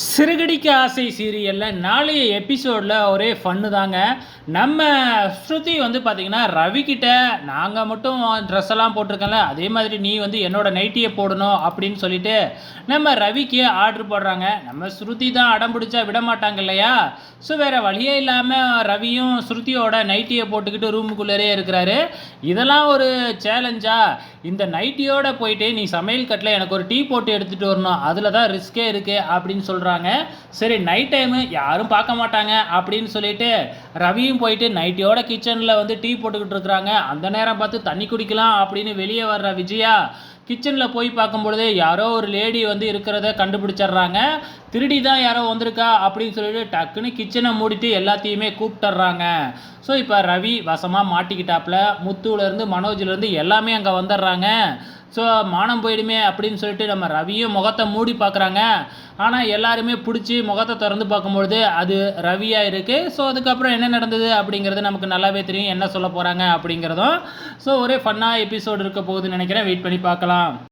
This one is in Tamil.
சிறுகடிக்க ஆசை சீரியலில் நாளைய எபிசோடில் ஒரே ஃபன்னு தாங்க. நம்ம ஸ்ருதி வந்து பார்த்திங்கன்னா ரவிக்கிட்ட நாங்கள் மட்டும் ட்ரெஸ் எல்லாம் போட்டிருக்கோம்ல அதே மாதிரி நீ வந்து என்னோடய நைட்டியை போடணும் அப்படின்னு சொல்லிட்டு நம்ம ரவிக்கு ஆர்டர் போடுறாங்க. நம்ம ஸ்ருதி தான் அடம் பிடிச்சா விட மாட்டாங்க இல்லையா? ஸோ வேறு வழியே இல்லாமல் ரவியும் ஸ்ருதியோட நைட்டியை போட்டுக்கிட்டு ரூமுக்குள்ளேரே இருக்கிறாரு. இதெல்லாம் ஒரு சேலஞ்சா இந்த நைட்டியோட போயிட்டு நீ சமையல் கட்டில் எனக்கு ஒரு டீ போட்டு எடுத்துகிட்டு வரணும். அதில் தான் ரிஸ்கே இருக்குது அப்படின்னு சொல்கிறாங்க சரி நைட் டைமு யாரும் பார்க்க மாட்டாங்க அப்படின்னு சொல்லிட்டு ரவியும் போயிட்டு நைட்டியோட கிச்சனில் வந்து டீ போட்டுக்கிட்டு இருக்கிறாங்க. அந்த நேரம் பார்த்து தண்ணி குடிக்கலாம் அப்படின்னு வெளியே வர்ற விஜயா கிச்சனில் போய் பார்க்கும்பொழுது யாரோ ஒரு லேடி வந்து இருக்கிறத கண்டுபிடிச்சிடுறாங்க. திருடி தான் யாரோ வந்திருக்கா அப்படின்னு சொல்லிட்டு டக்குன்னு கிச்சனை மூடிட்டு எல்லாத்தையுமே கூப்பிட்டுறாங்க ஸோ இப்போ ரவி வசமாக மாட்டிக்கிட்டாப்புல முத்துலேருந்து மனோஜ்லேருந்து எல்லாமே அங்கே வந்துடுறாங்க. ஸோ மானம் போயிடுமே அப்படின்னு சொல்லிட்டு நம்ம ரவியும் முகத்தை மூடி பார்க்குறாங்க. ஆனால் எல்லாருமே பிடிச்சி முகத்தை திறந்து பார்க்கும்பொழுது அது ரவியாக இருக்குது ஸோ அதுக்கப்புறம் என்ன நடந்தது அப்படிங்கிறது நமக்கு நல்லாவே தெரியும். என்ன சொல்ல போகிறாங்க அப்படிங்கிறதும். ஸோ ஒரே ஃபன்னாக எபிசோடு இருக்க போகுதுன்னு நினைக்கிறேன். வெயிட் பண்ணி பார்க்கலாம்.